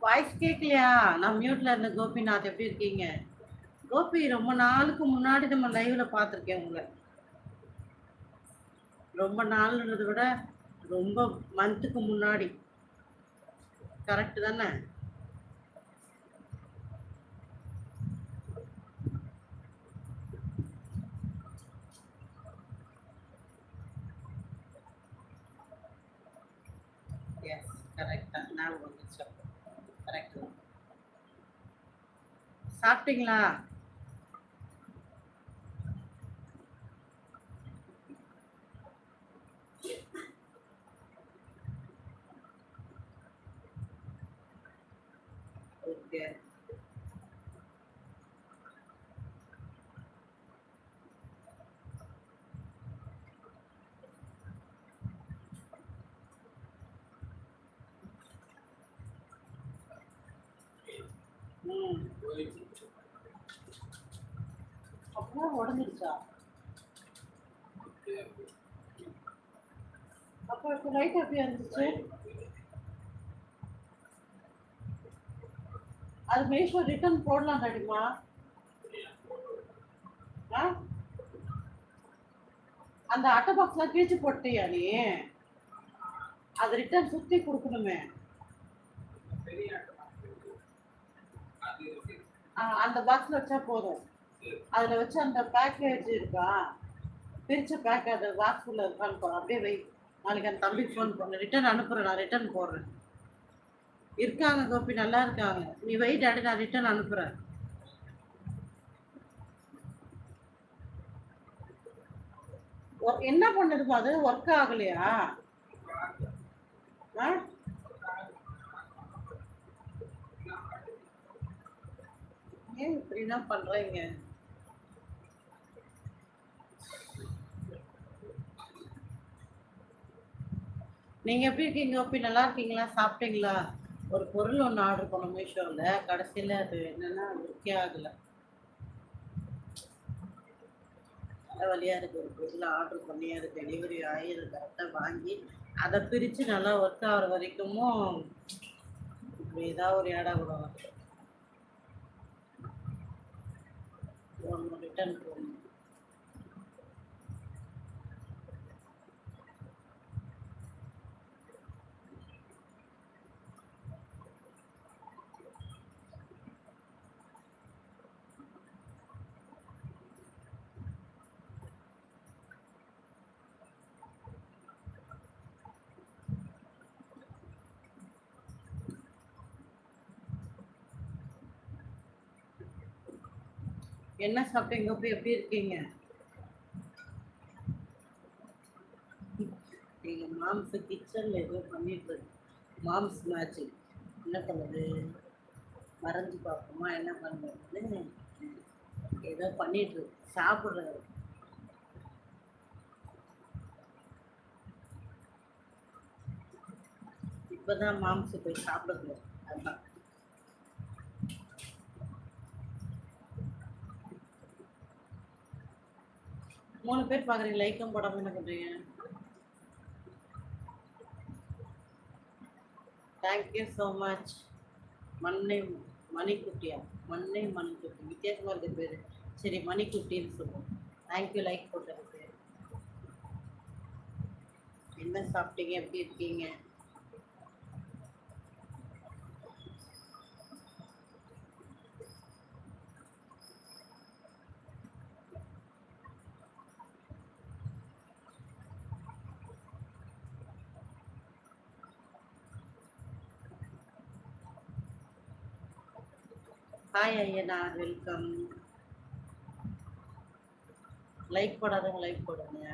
Voice கேட்கலையா நான் மியூட்ல இருந்த கோபிநாத் எப்படி இருக்கீங்க? கோபி ரொம்ப நாளுக்கு முன்னாடி நம்ம லைவ்ல பார்த்துருக்கேன் உங்களை. ரொம்ப நாள்ன்றதை விட ரொம்ப மந்த்துக்கு முன்னாடி. கரெக்ட் தானே? எஸ் கரெக்ட் தான். வந்துச்சு. சாப்பிட்டீங்களா? ஓகே அப்புறம் உடஞ்சிருச்சா? அப்போ இப்போ லைட் எப்படி இருந்துச்சு? அது மீஷோ ரிட்டர்ன் போடலாம் நடிமா ஆ? அந்த அட்டை பாக்ஸ்லாம் கிழிச்சு போட்டியா நீ? அது ரிட்டர்ன் சுற்றி கொடுக்கணுமே. அந்த பாக்ஸில் வச்சா போதும். அதில் வச்சு அந்த பேக்கேஜ் இருக்கா? பிரிச்ச பேக் அது பாக்ஸ் இருக்கான்னு அப்படியே வை. நாளைக்கு அந்த தம்பிக்கு ஃபோன் பண்ணு. ரிட்டர்ன் அனுப்புகிறேன் நான் ரிட்டர்ன் போடுறேன். இருக்காங்க கோபி நல்லா இருக்காங்க. நீ வை டாடி நான் ரிட்டர்ன் அனுப்புகிறேன் என்ன பண்ணுதுப்பா அது? ஒர்க் ஆகலையா? ஆ? ஏன் என்ன பண்றீங்க? நீங்க எப்படி இருக்கீங்க? ஓப்பி நல்லா இருக்கீங்களா? சாப்பிட்டீங்களா? ஒரு பொருள் ஒன்று ஆர்டர் பண்ணோம் மீஷோவில் கடைசியில் அது என்னென்னா ஒர்க்கே ஆகலை வழியாக இருக்குது ஒரு பொருள் ஆர்டர் பண்ணி அது டெலிவரி ஆகி அது கரெக்டாக வாங்கி அதை பிரித்து நல்லா ஒர்க் ஆகிற வரைக்கும் இப்படி ஏதாவது ஒரு இடம் கூட வருது ரிட்டர்ன் போகணும். என்ன சாப்பிட்டீங்க? போய் எப்படி இருக்கீங்க? எங்க மாம்ஸ் கிச்சன்ல ஏதோ பண்ணிட்டு இருக்கு. மாம்ஸ் மேட்சிங் என்ன பண்ணுது மறைஞ்சு பார்ப்போமா? என்ன பண்ணுறதுன்னு ஏதோ பண்ணிட்டு சாப்பிட்ற சாப்பிட்றாரு. இப்பதான் மாம்ஸ் போய் சாப்பிடுது அதுதான் மூணு பேர் பார்க்குறீங்க லைக்கும் போடாமல் என்ன பண்ணுறீங்க தேங்க்யூ ஸோ மச் மண்ணை மணிக்குட்டியா? மண்ணை மணிக்குட்டி. வித்தியாசமாக இருக்குது பேர். சரி மணிக்குட்டின்னு சொல்லுவோம். தேங்க்யூ லைக் போட்டதுக்கு என்ன சாப்பிட்டீங்க? எப்படி இருக்கீங்க? ஹாய் ஐயனா வெல்கம் லைக் போடாதவங்க லைக் போடுங்க.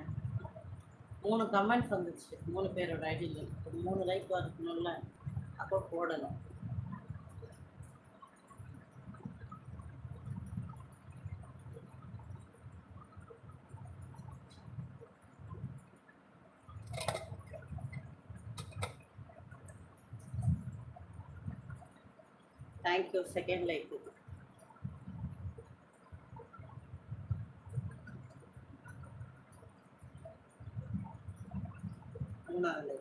மூணு கமெண்ட்ஸ் வந்துச்சு. மூணு பேரோட ஐடியில் மூணு லைக் வரணும்ல அப்போ థ్యాంక్ యూ సెకండ్ లైక్ అవునా